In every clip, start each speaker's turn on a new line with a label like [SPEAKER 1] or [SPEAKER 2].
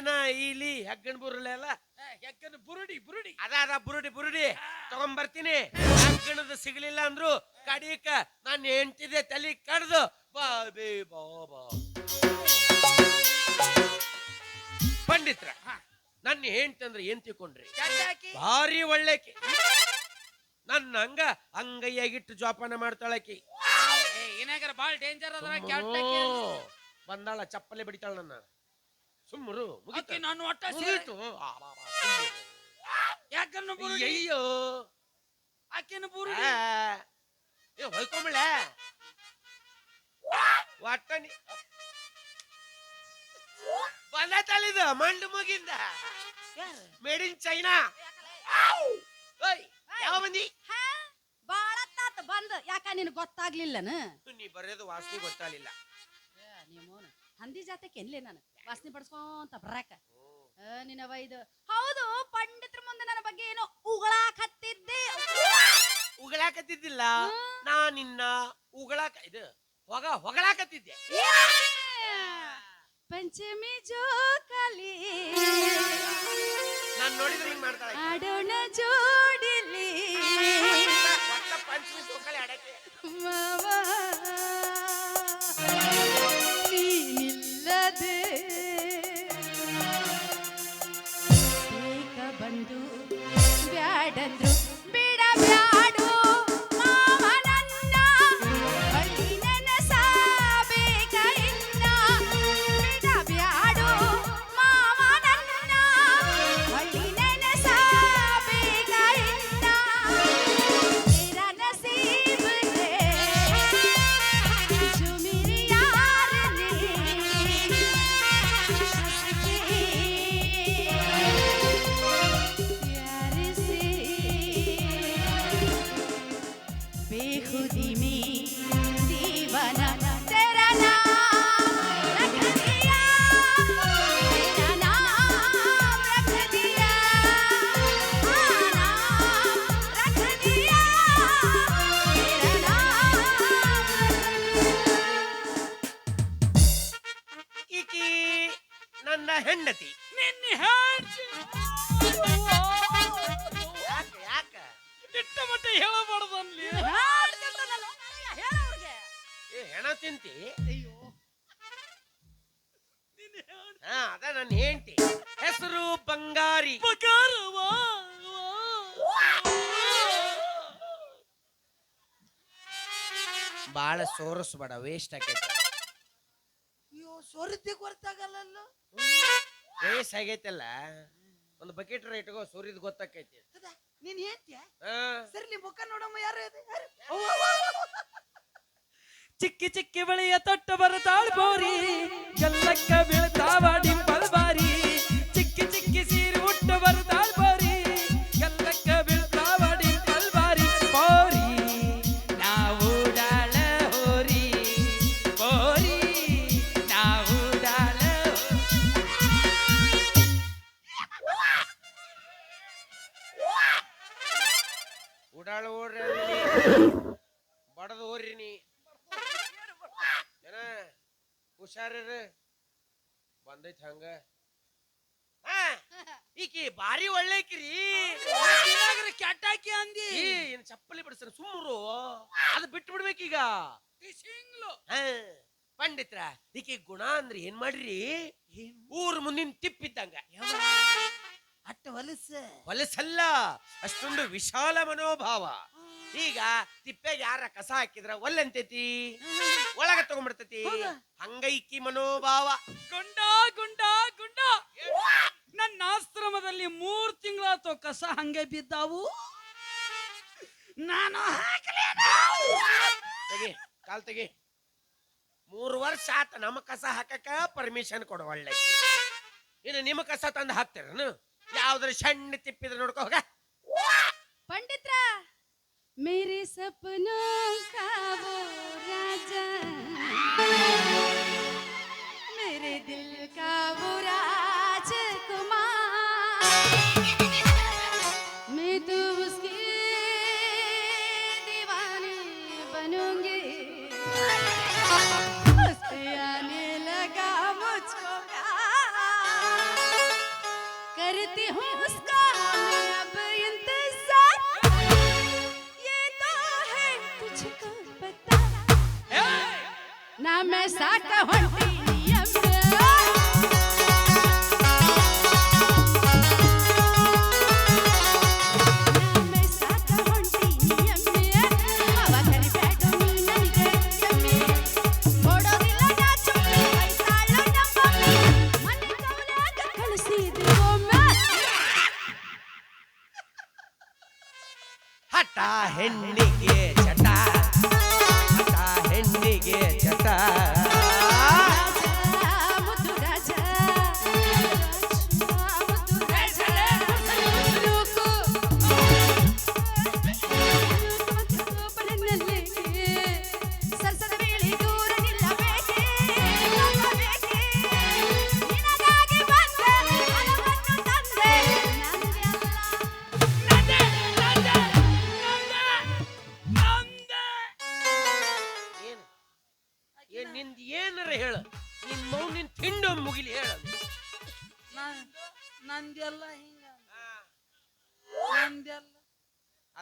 [SPEAKER 1] ಹೆಣ ಇಲಿ ಹೆಗ್ಗಣ ಬುರುಳೆ ಅಲ್ಲ?
[SPEAKER 2] ಯಾಕಂದ್ರೆ ಬುರುಡಿ ಬುರುಡಿ.
[SPEAKER 1] ಅದ ಅದ ಬುರುಡಿ ಬುರುಡಿ. ತಗೊಂಬರ್ತೀನಿ. ಹೆಗ್ಗಣದ ಸಿಗ್ಲಿಲ್ಲ ಅಂದ್ರು ಕಡಿಕ ನಾನು ಹೆಂಡ್ತಿದೆ ತಲೆ ಕಡ್ದು. ಬಾ ಬೇ ಬಾ ಬಾ. ಪಂಡಿತ್ರ ನನ್ನ ಹೆಂಡ್ತಿ ಅಂದ್ರೆ ಏನ್ ತಿಳ್ಕೊಂಡ್ರಿ?
[SPEAKER 2] ಚಟಾಕಿ
[SPEAKER 1] ಭಾರಿ ಒಳ್ಳೆಕಿ. ನನ್ನ ಹಂಗ ಅಂಗೈಯಾಗಿಟ್ಟು ಜೋಪಾನ ಮಾಡ್ತಾಳಕಿ.
[SPEAKER 2] ಏನಾಗಾರ ಡೇಂಜರ್
[SPEAKER 1] ಅದ ಬಂದಾಳ ಚಪ್ಪಲಿ ಬಿಡಿತಾಳ ನನ್ನ. ಸುಮ್ಮರು
[SPEAKER 2] ಮುಗಿತು. ನಾನು ಒಟ್ಟ
[SPEAKER 1] ಮುಗೀತು.
[SPEAKER 2] ಯಾಕನ್ನು ಬುರು
[SPEAKER 1] ಅಯ್ಯೋ
[SPEAKER 2] ಆಕೆನ ಬುರು
[SPEAKER 1] ಬುರುಡಿ ಏ ಹೊಯ್ಕೊಂಬಳೆ. ಒಟ್ಟ ನೀ ತಲಿದ ಮಂಡು ಮುಗಿಂದ. ಮೇಡ್ ಇನ್ ಚೈನಾ ಓಯ್ ಯಾವ ಬಂದಿ
[SPEAKER 3] ಬಾಳ ತಾತ ಬಂದ ಯಾಕ ನಿನ್ ಗೊತ್ತಾಗ್ಲಿಲ್ಲನ?
[SPEAKER 1] ನೀ ಬರೆಯೋದು ವಾಸನೆ ಗೊತ್ತಾಗಲಿಲ್ಲ.
[SPEAKER 3] ಹಂದಿ ಜಾತಕ್ಕೆ ಎನ್ಲಿ ನಾನು? ವಾಸನೆ ಪಡಿಸ್ಕೊಂತ ಬರಾಕ. ನಿನ್ನವ ಇದು ಹೌದು ಪಂಡಿತರ ಮುಂದೆ ನನ್ನ ಬಗ್ಗೆ ಏನೋ ಉಗಳಾಕ್ ಹತ್ತಿದ್ದೆ
[SPEAKER 1] ಉಗಳಾಕತ್ತಿದ್ದಿಲ್ಲ? ನಾ ನಿನ್ನ ಉಗಳಾಕ ಇದು ಹೊಗ ಹೊಗಳಾಕತ್ತಿದ್ದೆ.
[SPEAKER 3] ಪಂಚಮಿ ಜೋಕಾಲಿ.
[SPEAKER 1] ನಾನು ನೋಡಿದ್ರೆ ಹಿಂಗ್ ಮಾಡ್ತಾಳೆ.
[SPEAKER 3] ಆಡೋಣ ಜೋಡಿಲಿ
[SPEAKER 1] dentro. ತಿಂತಿ
[SPEAKER 3] ಅಯ್ಯೋ.
[SPEAKER 1] ಹಾ ಅದ ನನ್ನ ಹೆಂಡತಿ. ಹೆಸರು ಬಂಗಾರಿ.
[SPEAKER 2] ಬಹಳ
[SPEAKER 1] ಬಾಳ ಸೋರಿಸ್ಬೇಡ ವೇಸ್ಟ್ ಆಗೈತೆ.
[SPEAKER 2] ಅಯ್ಯೋ ಗೊತ್ತಾಗಲ್ಲ
[SPEAKER 1] ವೇಸ್ಟ್ ಆಗೈತಲ್ಲ. ಒಂದು ಬಕೆಟ್ ಇಟ್ಕೋ ಸೂರ್ಯದ ಗೊತ್ತಾಕೈತಿ.
[SPEAKER 2] ನೀನ್ ಹೇಳ್ತೀಯ ಸರಿ ನಿಮ್ ಮುಖ ನೋಡಮ್ಮ ಯಾರು ಇದು? ಯಾರು? ಚಿಕ್ಕಿ ಚಿಕ್ಕಿ ಬಳಿಯ ತೊಟ್ಟ ಬರತಾಳ್ ಬೋರಿ ಎಲ್ಲಕ್ಕ ಬೀಳ್ತಾವ ಡಿಂಪಲ್
[SPEAKER 1] ಹುಷಾರ್ರಿ ಬಂದೈತ್ ಹಂಗ. ಈಕಿ ಬಾರಿ ಒಳ್ಳೆಕಿರಿ
[SPEAKER 2] ಕೆಟ್ಟಾಕಿ ಅಂದಿ?
[SPEAKER 1] ಏನ್ ಚಪ್ಪಲಿ ಬಿಡಿಸ್ತಾರ ಸುಮ್ಮರು ಅದು ಬಿಟ್ಟು ಬಿಡ್ಬೇಕೀಗ. ಪಂಡಿತ್ರ ಈಕಿ ಗುಣ ಅಂದ್ರೆ ಏನ್ ಮಾಡ್ರಿ? ಊರ್ ಮುಂದಿನ ತಿಪ್ಪಿದ್ದಂಗ.
[SPEAKER 2] ಅಟ್ಟ ಹೊಲಸ?
[SPEAKER 1] ಹೊಲಸಲ್ಲ ಅಷ್ಟೊಂದು ವಿಶಾಲ ಮನೋಭಾವ. ಈಗ ತಿಪ್ಪೆಗೆ ಯಾರ ಕಸ ಹಾಕಿದ್ರ ಒಲ್ಲಂತೈತಿ? ಒಳಗ ತಗೊಂಡ್ಬಿಡ್ತತಿ. ಹಂಗೈಕಿ ಮನೋಭಾವ.
[SPEAKER 2] ಗುಂಡ ಗುಂಡ ಗುಂಡ. ನನ್ನ ಆಶ್ರಮದಲ್ಲಿ ಮೂರ್ ತಿಂಗಳಾತು ಕಸ ಹಂಗೆ ಬಿದ್ದಾವು. ನಾನು
[SPEAKER 1] ಕಾಲ್ ತೆಗಿ. ಮೂರು ವರ್ಷ ಆತ ನಮ್ಮ ಕಸ ಹಾಕಕ ಪರ್ಮಿಷನ್ ಕೊಡು ಒಳ್ಳೆ. ಇನ್ನು ನಿಮ್ಮ ಕಸ ತಂದು ಹಾಕ್ತೀರ ಯಾವ್ದ್ರ ಸಣ್ಣ ತಿಪ್ಪಿದ್ರೆ ನೋಡ್ಕೋ ಹೋಗ.
[SPEAKER 3] ಪಂಡಿತ್ರ. मेरे सपनों का वो राजा। मेरे दिल का वो राजकुमार। मैं तो उसकी दीवानी बनूँगी। उस आने लगा मुझको करती हूँ उसका अब इंतज़ार। ನಮೆ ಸಾಕ ಹೊಂಟ.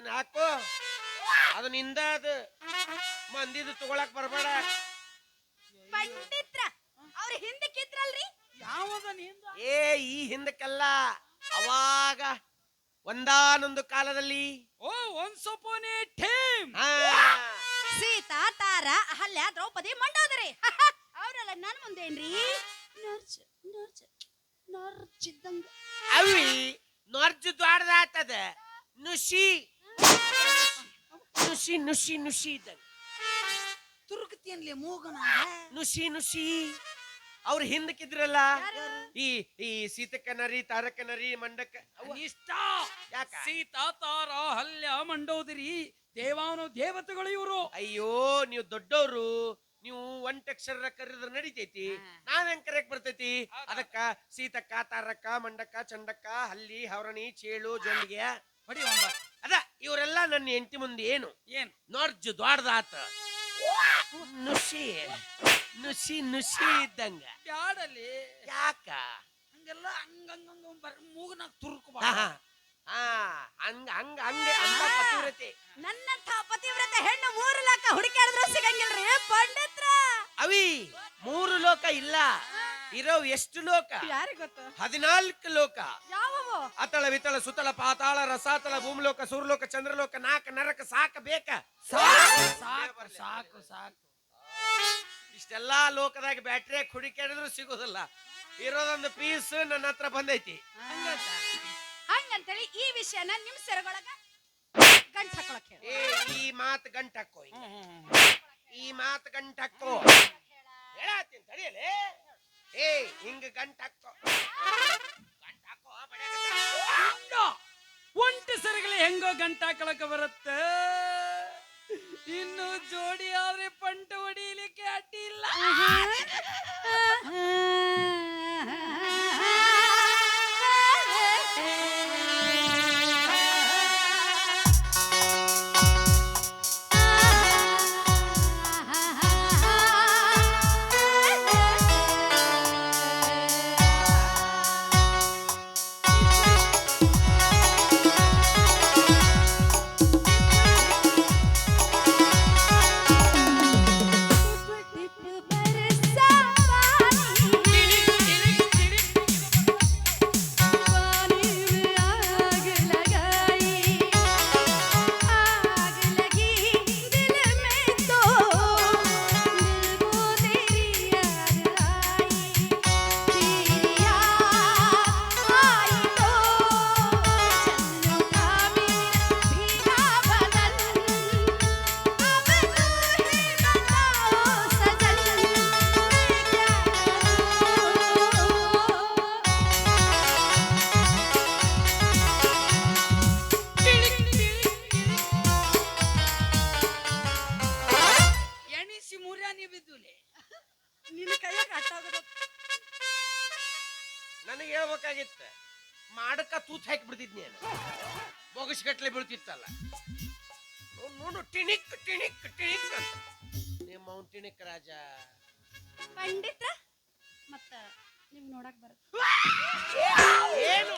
[SPEAKER 1] ಅದನ್ನ ಹಾಕೋ. ಅದು ನಿಂದ ಅದು. ಮಂದಿದು ತಗೊಳಕ್ ಬರಬೇಡ.
[SPEAKER 3] ಪಂಡಿತ್ರ ಅವ್ರ ಹಿಂದಕ್ಕಿದ್ರಲ್ರಿ
[SPEAKER 2] ಯಾವದ ನಿಂದ?
[SPEAKER 1] ಏ ಈ ಹಿಂದಕ್ಕೆಲ್ಲ ಅವಾಗ ಒಂದಾನೊಂದು ಕಾಲದಲ್ಲಿ
[SPEAKER 2] ಓ once upon a
[SPEAKER 1] time
[SPEAKER 3] Sita Tara Ahalya Draupadi Mandodari. ಅವರೆಲ್ಲ ನನ್ ಮುಂದೇನ್ರಿ? ನರ್ಜ್ ನರ್ಜ್ ನರ್ಜಿದ್ದಂಗ.
[SPEAKER 1] ಅವಿ ನೊರ್ಜು ದ್ವಾಡದಾತದ ನುಷಿ. ನುಷಿ ನುಷಿ ನುಷಿ ಇದ್ದಂಗೆ.
[SPEAKER 2] ತುರುಕ್ತಿಯನ್ಲಿ ಮೂಗನ?
[SPEAKER 1] ನುಷಿ ನುಷಿ ಅವ್ರ ಹಿಂದಕ್ಕಿದ್ರಲ್ಲ ಈ ಈ ಸೀತಕ್ಕನರಿ ನರಿ ತಾರಕ ನರಿ ಮಂಡಕ್ಕ ಅವ
[SPEAKER 2] ಅನಿಷ್ಟ.
[SPEAKER 1] ಯಾಕ?
[SPEAKER 2] ಸೀತಾ ತಾರ ಹಲ್ಯ ಮಂಡೋದಿರಿ ದೇವಾನು ದೇವತೆಗಳು ಇವರು.
[SPEAKER 1] ಅಯ್ಯೋ ನೀವು ದೊಡ್ಡವರು ನೀವು ಒಂಟಕ್ಷರ ಕರೆದ್ರೆ ನಡಿತೈತಿ. ನಾವ್ ಹೆಂಗ್ ಕರೆಯಕ್ ಬರ್ತೈತಿ? ಅದಕ್ಕ ಸೀತಕ್ಕ ತಾರಕ್ಕ ಮಂಡಕ್ಕ ಚಂಡಕ್ಕ ಹಲ್ಲಿ ಹವರಣಿ ಚೇಳು ಜೊಂಡಿಗೆ.
[SPEAKER 2] ಹೊಡಿ ಒಂಬ.
[SPEAKER 1] ಇವರೆಲ್ಲ ನನ್ನ ಹೆಂಡತಿ ಮುಂದೆ ಏನು?
[SPEAKER 2] ಏನ್?
[SPEAKER 1] ನೋಡ್ಜು ದ್ವಾರದಾತ ನುಸಿ ನುಸಿ ನುಸಿ ಇದ್ದಂಗ.
[SPEAKER 2] ಯಾಡಲಿ
[SPEAKER 1] ಯಾಕ?
[SPEAKER 2] ಹಂಗೆಲ್ಲ ಹಂಗಂಗ ಬರ್ ಮೂಗನಾಗ ತುರುಕು
[SPEAKER 1] ಹಾ, ಹಂಗ ಹಂಗ ಹಂಗೆ ಅಂತ ಪತಿವ್ರತೆ.
[SPEAKER 3] ನನ್ನಂಥ ಪತಿವ್ರತ ಹೆಣ್ಣು ಮೂರು ಲೋಕ ಹುಡುಕಾಡಿದ್ರು ಸಿಗಂಗಿಲ್ರಿ ಪಂಡಿತ್ರ?
[SPEAKER 1] ಅವಿ ಮೂರು ಲೋಕ ಇಲ್ಲ. ಇರೋ ಎಷ್ಟು ಲೋಕ?
[SPEAKER 3] ಯಾರಿಗೆ ಗೊತ್ತು?
[SPEAKER 1] ಹದಿನಾಲ್ಕು ಲೋಕ.
[SPEAKER 3] ಯಾವವು
[SPEAKER 1] ಅತಳ ವಿತಳ ಸುತಳ ಪಾತಾಳ ರಸಾತಳ ಭೂಮಿಲೋಕ ಸೂರ್ಲೋಕ ಚಂದ್ರಲೋಕ ನಾಕ ನರಕ ಸಾಕ ಬೇಕ.
[SPEAKER 2] ಸಾಕು ಸಾಕು
[SPEAKER 1] ಇಷ್ಟೆಲ್ಲಾ ಲೋಕದಾಗ ಬ್ಯಾಟ್ರಿ ಹುಡುಕಾಡಿದ್ರು ಸಿಗೋದಿಲ್ಲ. ಇರೋದೊಂದು ಪೀಸ್ ನನ್ನ ಹತ್ರ ಬಂದೈತಿ?
[SPEAKER 3] ಹಂಗಂತೇಳಿ ಈ ವಿಷಯನ ನಿಮ್ ಸೆರಗೊಳಗ ಗಂಟ್ ಹಾಕೊಳಕ್
[SPEAKER 1] ಏ ಈ ಮಾತು ಗಂಟಕ್ಕೋ
[SPEAKER 2] ಹಾಕೋ.
[SPEAKER 1] ಈ ಮಾತು ಗಂಟಕ್ಕೋ ಹೇಳತ್ತೀನಿ ತಡಿಯಲೇ. ಏ ಹಿಂಗ ಗಂಟಕ್ಕೋ
[SPEAKER 2] ಕಳಕ ಗಂಟ ಹಾಕೊಳಕ ಬರುತ್ತೆ. ಇನ್ನು ಜೋಡಿ ಆದ್ರೆ ಪಂಟ ಹೊಡಿಲಿಕ್ಕೆ ಅಡ್ಡಿ
[SPEAKER 1] ನನಗೆ ಮಾಡಕ ಮಾಡಕ್ಕ ತೂತ್ ಹಾಕಿ ಬಿಡ್ತಿದ್ನಿ ಬೊಗಸ್ಗಟ್ಲೆ ಬೀಳ್ತಿತ್ತಲ್ಲ. ನೋಡ್- ನೋಡು ಟಿಣಿಕ್ ಟಿಣಿಕ್ ಟಿಣಿಕ್ ನೀ ನಿಮ್ಮ ಅವ್ನ್ ಟಿಣಿಕ್ ರಾಜ.
[SPEAKER 3] ಪಂಡಿತ್ರ ಮತ್ತ ನಿಮ್ ನೋಡಕ್ ಬರುತ್ತೆ.
[SPEAKER 1] ಏನು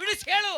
[SPEAKER 1] ಬಿಡಿಸಿ ಹೇಳು.